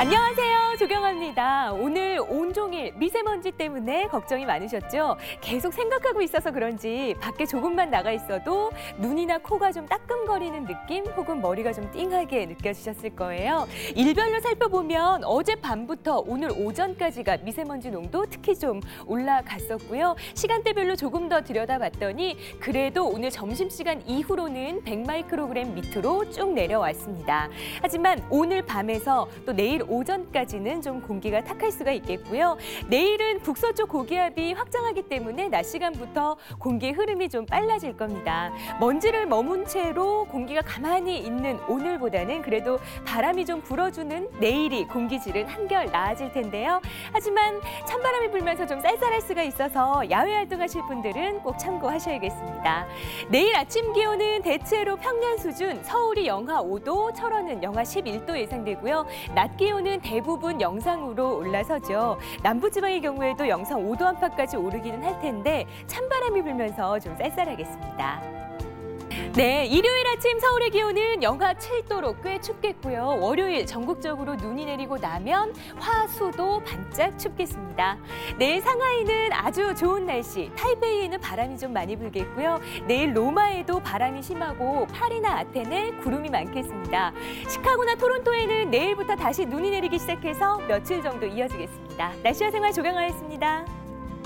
안녕하세요. 조경아입니다. 오늘 온종일 미세먼지 때문에 걱정이 많으셨죠? 계속 생각하고 있어서 그런지 밖에 조금만 나가 있어도 눈이나 코가 좀 따끔거리는 느낌 혹은 머리가 좀 띵하게 느껴지셨을 거예요. 일별로 살펴보면 어제 밤부터 오늘 오전까지가 미세먼지 농도 특히 좀 올라갔었고요. 시간대별로 조금 더 들여다봤더니 그래도 오늘 점심시간 이후로는 100마이크로그램 밑으로 쭉 내려왔습니다. 하지만 오늘 밤에서 또 내일 오전까지는 좀 공기가 탁할 수가 있겠고요. 내일은 북서쪽 고기압이 확장하기 때문에 낮 시간부터 공기의 흐름이 좀 빨라질 겁니다. 먼지를 머문 채로 공기가 가만히 있는 오늘보다는 그래도 바람이 좀 불어주는 내일이 공기질은 한결 나아질 텐데요. 하지만 찬바람이 불면서 좀 쌀쌀할 수가 있어서 야외 활동하실 분들은 꼭 참고하셔야겠습니다. 내일 아침 기온은 대체로 평년 수준, 서울이 영하 5도, 철원은 영하 11도 예상되고요. 낮 기온은 대부분 영상으로 올라서죠. 남부지방의 경우에도 영상 5도 안팎까지 오르기는 할 텐데 찬바람이 불면서 좀 쌀쌀하겠습니다. 네, 일요일 아침 서울의 기온은 영하 7도로 꽤 춥겠고요. 월요일 전국적으로 눈이 내리고 나면 화수도 반짝 춥겠습니다. 내일 상하이는 아주 좋은 날씨, 타이베이에는 바람이 좀 많이 불겠고요. 내일 로마에도 바람이 심하고 파리나 아테네 구름이 많겠습니다. 시카고나 토론토에는 내일부터 다시 눈이 내리기 시작해서 며칠 정도 이어지겠습니다. 날씨와 생활 조경하였습니다.